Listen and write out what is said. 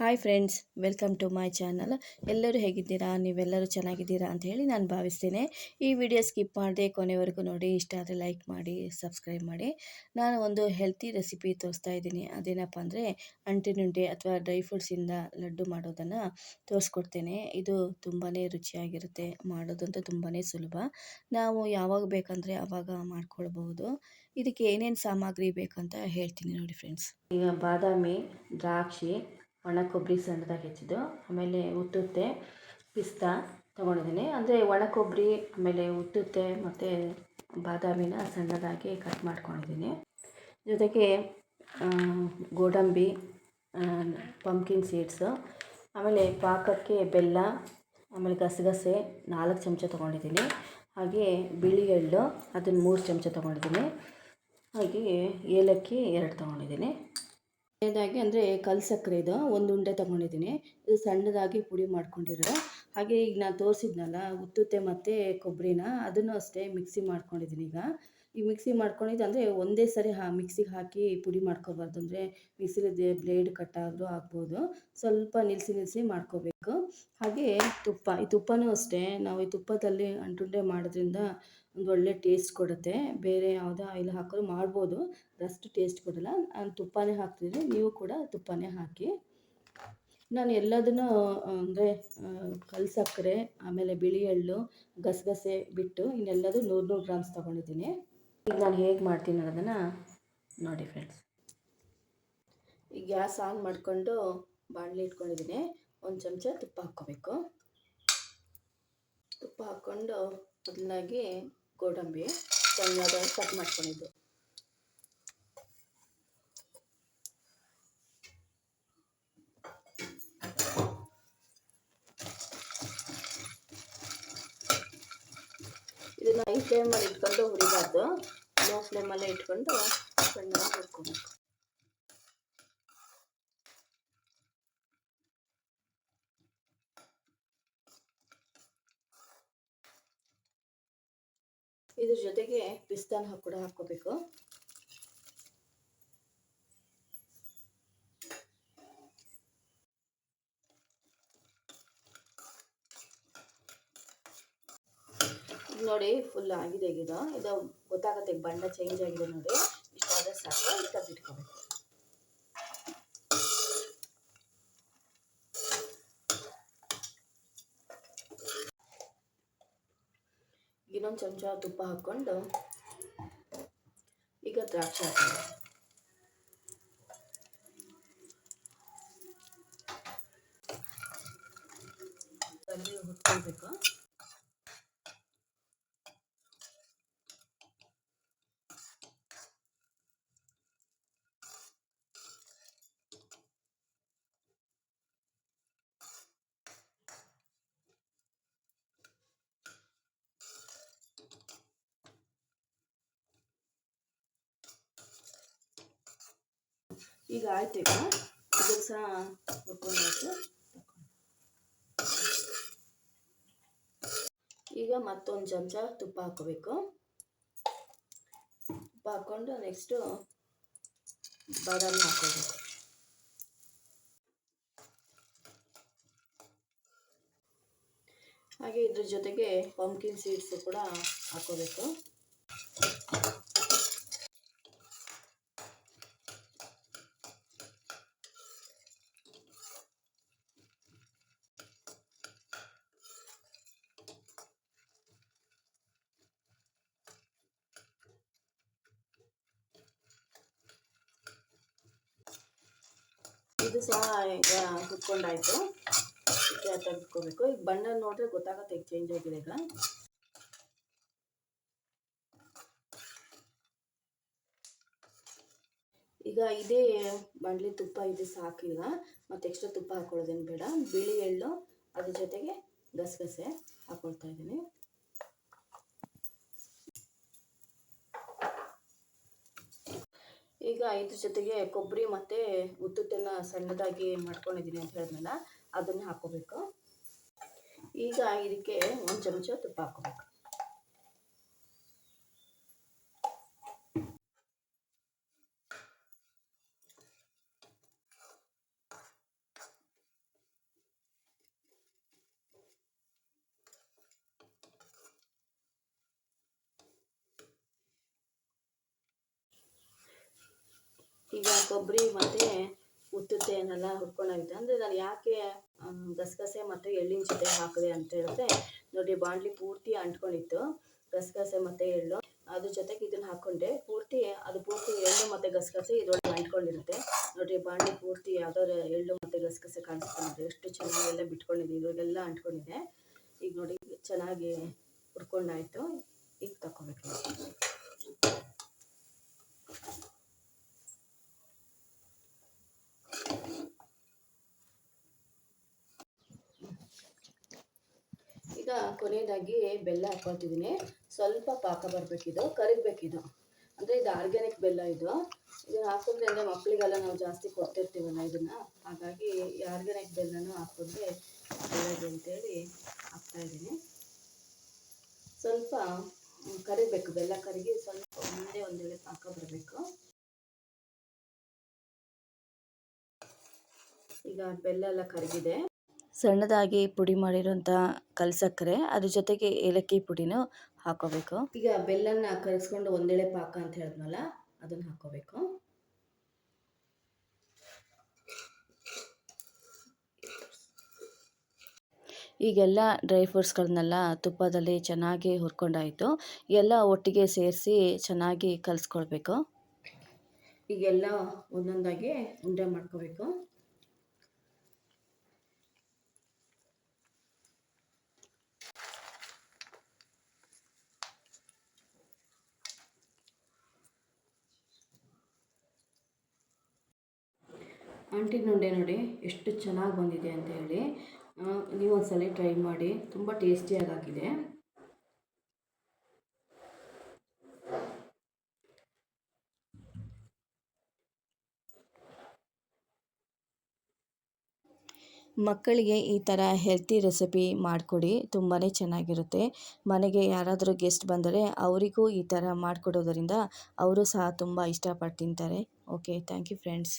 Hi friends, welcome to my channel. ಎಲ್ಲರೂ ಹೇಗಿದ್ದೀರಾ? ನೀವೆಲ್ಲರೂ ಚೆನ್ನಾಗಿದ್ದೀರಾ ಅಂತ ಹೇಳಿ ನಾನು ಭಾವಿಸ್ತೇನೆ. ಈ ವಿಡಿಯೋ ಸ್ಕಿಪ್ ಮಾಡದೆ ಕೊನೆವರೆಗೂ ನೋಡಿ. ಇಷ್ಟ ಆದರೆ ಲೈಕ್ ಮಾಡಿ, ಸಬ್ಸ್ಕ್ರೈಬ್ ಮಾಡಿ. ನಾನು ಒಂದು ಹೆಲ್ತಿ ರೆಸಿಪಿ ತೋರಿಸ್ತಾ ಇದ್ದೀನಿ. ಅದೇನಪ್ಪ ಅಂದರೆ ಅಂಟಿನುಂಡೆ ಅಥವಾ ಡ್ರೈ ಫ್ರೂಟ್ಸಿಂದ ಲಡ್ಡು ಮಾಡೋದನ್ನು ತೋರಿಸ್ಕೊಡ್ತೇನೆ. ಇದು ತುಂಬಾ ರುಚಿಯಾಗಿರುತ್ತೆ. ಮಾಡೋದಂತೂ ತುಂಬಾ ಸುಲಭ. ನಾವು ಯಾವಾಗ ಬೇಕಂದರೆ ಆವಾಗ ಮಾಡ್ಕೊಳ್ಬಹುದು. ಇದಕ್ಕೆ ಏನೇನು ಸಾಮಗ್ರಿ ಬೇಕಂತ ಹೇಳ್ತೀನಿ ನೋಡಿ ಫ್ರೆಂಡ್ಸ್. ಈಗ ಬಾದಾಮಿ, ದ್ರಾಕ್ಷಿ ಒಣ ಕೊಬ್ಬರಿ ಸಣ್ಣದಾಗಿ ಹೆಚ್ಚಿದ್ದು, ಆಮೇಲೆ ಉತ್ತುತ್ತೆ, ಪಿಸ್ತಾ ತೊಗೊಂಡಿದ್ದೀನಿ. ಅಂದರೆ ಒಣ ಕೊಬ್ಬರಿ, ಆಮೇಲೆ ಉತ್ತುತ್ತೆ ಮತ್ತು ಬಾದಾಮಿನ ಸಣ್ಣದಾಗಿ ಕಟ್ ಮಾಡ್ಕೊಂಡಿದ್ದೀನಿ. ಜೊತೆಗೆ ಗೋಡಂಬಿ ಪಂಪ್ಕಿನ್ ಸೀಡ್ಸು ಆಮೇಲೆ ಪಾಕಕ್ಕೆ ಬೆಲ್ಲ, ಆಮೇಲೆ ಗಸಗಸೆ ನಾಲ್ಕು ಚಮಚ ತೊಗೊಂಡಿದ್ದೀನಿ. ಹಾಗೆ ಬಿಳಿ ಎಳ್ಳು, ಅದನ್ನು ಮೂರು ಚಮಚ ತೊಗೊಂಡಿದ್ದೀನಿ. ಹಾಗೆ ಏಲಕ್ಕಿ ಎರಡು ತೊಗೊಂಡಿದ್ದೀನಿ. ಕೊನೆಯದಾಗಿ ಅಂದರೆ ಕಲ್ ಸಕ್ಕರೆ ಇದು. ಒಂದು ಉಂಡೆ ತೊಗೊಂಡಿದ್ದೀನಿ. ಇದು ಸಣ್ಣದಾಗಿ ಪುಡಿ ಮಾಡ್ಕೊಂಡಿರೋ ಹಾಗೆ ಈಗ ನಾನು ತೋರಿಸಿದ್ನಲ್ಲ, ಉತ್ತುತ್ತೆ ಮತ್ತು ಕೊಬ್ಬರಿನ ಅದನ್ನು ಅಷ್ಟೇ ಮಿಕ್ಸಿ ಮಾಡ್ಕೊಂಡಿದ್ದೀನಿ ಈಗ. ಈ ಮಿಕ್ಸಿ ಮಾಡ್ಕೊಂಡಿದ್ದು ಅಂದರೆ ಒಂದೇ ಸರಿ ಹಾ ಮಿಕ್ಸಿಗೆ ಹಾಕಿ ಪುಡಿ ಮಾಡ್ಕೋಬಾರ್ದು. ಅಂದರೆ ಮಿಕ್ಸಿಲಿ ಬ್ಲೇಡ್ ಕಟ್ಟಾದರೂ ಆಗ್ಬೋದು. ಸ್ವಲ್ಪ ನಿಲ್ಲಿಸಿ ನಿಲ್ಲಿಸಿ ಮಾಡ್ಕೋಬೇಕು. ಹಾಗೆ ತುಪ್ಪ. ಈ ತುಪ್ಪನೂ ಅಷ್ಟೇ. ನಾವು ಈ ತುಪ್ಪದಲ್ಲಿ ಅಂಟುಂಡೆ ಮಾಡೋದ್ರಿಂದ ಒಂದು ಒಳ್ಳೆ ಟೇಸ್ಟ್ ಕೊಡುತ್ತೆ. ಬೇರೆ ಯಾವುದೇ ಆಯಿಲ್ ಹಾಕಿದ್ರು ಮಾಡ್ಬೋದು. ಅಷ್ಟು ಟೇಸ್ಟ್ ಕೊಡಲ್ಲ. ನಾನು ತುಪ್ಪನೇ ಹಾಕ್ತಿದ್ದೀನಿ. ನೀವು ಕೂಡ ತುಪ್ಪನೇ ಹಾಕಿ. ನಾನು ಎಲ್ಲದನ್ನು, ಅಂದರೆ ಕಲ್ ಸಕ್ಕರೆ, ಆಮೇಲೆ ಬಿಳಿ ಎಳ್ಳು, ಗಸಗಸೆ ಬಿಟ್ಟು ಇನ್ನೆಲ್ಲದು ನೂರು ನೂರು ಗ್ರಾಮ್ಸ್ ತೊಗೊಂಡಿದ್ದೀನಿ. ಈಗ ನಾನು ಹೇಗೆ ಮಾಡ್ತೀನಿ ಅನ್ನೋದನ್ನು ನೋಡಿ ಫ್ರೆಂಡ್ಸ್ ಈಗ ಗ್ಯಾಸ್ ಆನ್ ಮಾಡಿಕೊಂಡು ಬಾಣಲಿ ಇಟ್ಕೊಂಡಿದ್ದೀನಿ. ಒಂದು ಚಮಚ ತುಪ್ಪ ಹಾಕ್ಕೋಬೇಕು. ತುಪ್ಪ ಹಾಕ್ಕೊಂಡು ಮೊದಲಾಗಿ ಗೋಡಂಬಿ ಸಣ್ಣದಾಗಿ ಕಟ್ ಮಾಡ್ಕೊಂಡಿದ್ದು. ಇದನ್ನ ಐದು ಫ್ಲೇಮಲ್ಲಿ ಇಟ್ಕೊಂಡು ಹುರಿಬಾರ್ದು. ಲೋ ಫ್ಲೇಮಲ್ಲೇ ಇಟ್ಕೊಂಡು ಸಣ್ಣದಾಗಿ ಹುರ್ಕೊಬೇಕು. ಇದ್ರ ಜೊತೆಗೆ ಪಿಸ್ತಾನ ಕೂಡ ಹಾಕ್ಕೋಬೇಕು. ನೋಡಿ ಫುಲ್ ಆಗಿದೆ ಈಗ ಇದು. ಗೊತ್ತಾಗುತ್ತೆ ಬಣ್ಣ ಚೇಂಜ್ ಆಗಿದೆ ನೋಡಿ. ಇಷ್ಟಾದರೆ ಸಾಕು ತೆಗೆದಿಟ್ಕೋಬೇಕು ಇನ್ನೊಂದು ಚಮಚ ತುಪ್ಪ ಹಾಕ್ಕೊಂಡು ಈಗ ದ್ರಾಕ್ಷಿ ಹಾಕೋಣ. ಹುಟ್ಕೊಳ್ಬೇಕು ಈಗ ಆಯ್ತು ಈಗ. ಇದಕ್ಕೆ ಸಹ ಹುರ್ಕೊಂಡಾಯ್ತು. ಈಗ ಮತ್ತೊಂದು ಚಮಚ ತುಪ್ಪ ಹಾಕೋಬೇಕು. ತುಪ್ಪ ಹಾಕ್ಕೊಂಡು ನೆಕ್ಸ್ಟು ಬಾದಾಮಿ ಹಾಕೋಬೇಕು. ಹಾಗೆ ಇದ್ರ ಜೊತೆಗೆ ಪಂಪ್ಕಿನ್ ಸೀಡ್ಸು ಕೂಡ ಹಾಕೋಬೇಕು ಇದು ಸಹ, ಈಗ ಹುಟ್ಕೊಂಡಾಯ್ತು ತೆಗೆದುಕೋಬೇಕು ಈಗ ಬಣ್ಣ ನೋಡಿದ್ರೆ ಗೊತ್ತಾಗುತ್ತೆ ಚೇಂಜ್ ಆಗಿದೆ ಈಗ. ಈಗ ಇದೇ ಬಂಡ್ಲಿ ತುಪ್ಪ ಇದು ಸಾಕಿಲ್ಲ ಮತ್ತೆ ಎಕ್ಸ್ಟ್ರಾ ತುಪ್ಪ ಹಾಕೊಳ್ಳೋದೇನು ಬೇಡ. ಬಿಳಿ ಎಳ್ಳು, ಅದ್ರ ಜೊತೆಗೆ ಗಸಗಸೆ ಹಾಕೊಳ್ತಾ ಇದ್ದೀನಿ. ಈಗ ಇದ್ರ ಜೊತೆಗೆ ಕೊಬ್ಬರಿ ಮತ್ತು ಉತ್ತುತ್ತನ್ನು ಸಣ್ಣದಾಗಿ ಮಾಡ್ಕೊಂಡಿದ್ದೀನಿ ಅಂತ ಹೇಳಿದ್ನಲ್ಲ, ಅದನ್ನು ಹಾಕೋಬೇಕು ಈಗ ಇದಕ್ಕೆ ಒಂದು ಚಮಚ ತುಪ್ಪ ಹಾಕೋಬೇಕು ಕೊಬ್ಬರಿ ಮತ್ತು ಉತ್ತುತ್ತೆಯನ್ನೆಲ್ಲ ಹುರ್ಕೊಂಡೋಗಿದ್ದೆ ಅಂದರೆ ನಾನು ಯಾಕೆ ಗಸಗಸೆ ಮತ್ತು ಎಳ್ಳಿನ ಜೊತೆ ಹಾಕಿದೆ ಅಂತ ಹೇಳಿದ್ರೆ, ನೋಡಿ ಬಾಣಲಿ ಪೂರ್ತಿ ಅಂಟ್ಕೊಂಡಿತ್ತು. ಗಸಗಸೆ ಮತ್ತು ಎಳ್ಳು. ಅದ್ರ ಜೊತೆಗೆ ಇದನ್ನು ಹಾಕ್ಕೊಂಡೆ. ಪೂರ್ತಿ, ಅದು ಪೂರ್ತಿ ಎಳ್ಳು ಮತ್ತು ಗಸಗಸೆ ಇದ್ರೊಳಗೆ ಅಂಟ್ಕೊಂಡಿರುತ್ತೆ. ನೋಡಿ ಬಾಣಲಿ ಪೂರ್ತಿ ಯಾವುದಾದ್ರು ಎಳ್ಳು ಮತ್ತು ಗಸಗಸೆ ಕಾಣಿಸ್ತಾ ನೋಡಿರಿ ಎಷ್ಟು ಚೆನ್ನಾಗೆಲ್ಲ ಬಿಟ್ಕೊಂಡಿದೆ. ಇದ್ರೊಳಗೆಲ್ಲ ಅಂಟ್ಕೊಂಡಿದೆ. ಈಗ ನೋಡಿ, ಚೆನ್ನಾಗಿ ಹುರ್ಕೊಂಡಾಯ್ತು ಈಗ ತಗೋಬೇಕು ಈಗ ಕೊನೆಯದಾಗಿ ಬೆಲ್ಲ ಹಾಕ್ಕೊಳ್ತಿದ್ದೀನಿ ಸ್ವಲ್ಪ ಪಾಕ ಬರಬೇಕಿದು, ಕರಗಬೇಕಿದು. ಅಂದರೆ ಇದು ಆರ್ಗ್ಯಾನಿಕ್ ಬೆಲ್ಲ ಇದು. ಇದನ್ನು ಹಾಕಿದ್ರೆ ಅಂದರೆ ಮಕ್ಕಳಿಗೆಲ್ಲ ನಾವು ಜಾಸ್ತಿ ಕೊಡ್ತಿರ್ತೀವಲ್ಲ ಇದನ್ನು. ಹಾಗಾಗಿ ಆರ್ಗ್ಯಾನಿಕ್ ಬೆಲ್ಲನೂ ಹಾಕಿದ್ರೆ ಒಳ್ಳೆಯದು ಅಂತೇಳಿ ಹಾಕ್ತಾಯಿದ್ದೀನಿ ಸ್ವಲ್ಪ ಕರಿಬೇಕು. ಬೆಲ್ಲ ಕರಗಿ ಸ್ವಲ್ಪ ಒಂದೇ ಒಂದೆಳೆ ಪಾಕ ಬರಬೇಕು. ಈಗ ಬೆಲ್ಲ ಎಲ್ಲ ಕರಗಿದೆ. ಸಣ್ಣದಾಗಿ ಪುಡಿ ಮಾಡಿರುವಂಥ ಕಲ್ಸಕ್ಕರೆ ಅದ್ರ ಜೊತೆಗೆ ಏಲಕ್ಕಿ ಪುಡಿನೂ ಹಾಕೋಬೇಕು. ಈಗ ಬೆಲ್ಲನ ಕರಗಿಸ್ಕೊಂಡು ಒಂದೆಳೆ ಪಾಕ ಅಂತ ಹೇಳಿದ್ನಲ್ಲ ಅದನ್ನು ಹಾಕೋಬೇಕು. ಈಗೆಲ್ಲ ಡ್ರೈ ಫ್ರೂಟ್ಸ್ಗಳನ್ನೆಲ್ಲ ತುಪ್ಪದಲ್ಲಿ ಚೆನ್ನಾಗಿ ಹುರ್ಕೊಂಡಾಯಿತು. ಎಲ್ಲ ಒಟ್ಟಿಗೆ ಸೇರಿಸಿ ಚೆನ್ನಾಗಿ ಕಲಿಸ್ಕೊಳ್ಬೇಕು. ಈಗೆಲ್ಲ ಒಂದೊಂದಾಗಿ ಉಂಡೆ ಮಾಡ್ಕೋಬೇಕು. ಅಂಟಿನ ನೋಡಿ ನೋಡಿ ಎಷ್ಟು ಚೆನ್ನಾಗಿ ಬಂದಿದೆ ಅಂತ ಹೇಳಿ. ನೀವು ಒಂದ್ಸಲ ಟ್ರೈ ಮಾಡಿ. ತುಂಬ ಟೇಸ್ಟಿಯಾಗಿ ಆಗಿದೆ ಮಕ್ಕಳಿಗೆ ಈ ಥರ ಹೆಲ್ತಿ ರೆಸಿಪಿ ಮಾಡಿಕೊಡಿ. ತುಂಬಾ ಚೆನ್ನಾಗಿರುತ್ತೆ. ಮನೆಗೆ ಯಾರಾದರೂ ಗೆಸ್ಟ್ ಬಂದರೆ ಅವರಿಗೂ ಈ ಥರ ಮಾಡಿಕೊಡೋದರಿಂದ ಅವರು ಸಹ ತುಂಬ ಇಷ್ಟಪಟ್ಟು ತಿಂತಾರೆ ಓಕೆ ಥ್ಯಾಂಕ್ ಯು ಫ್ರೆಂಡ್ಸ್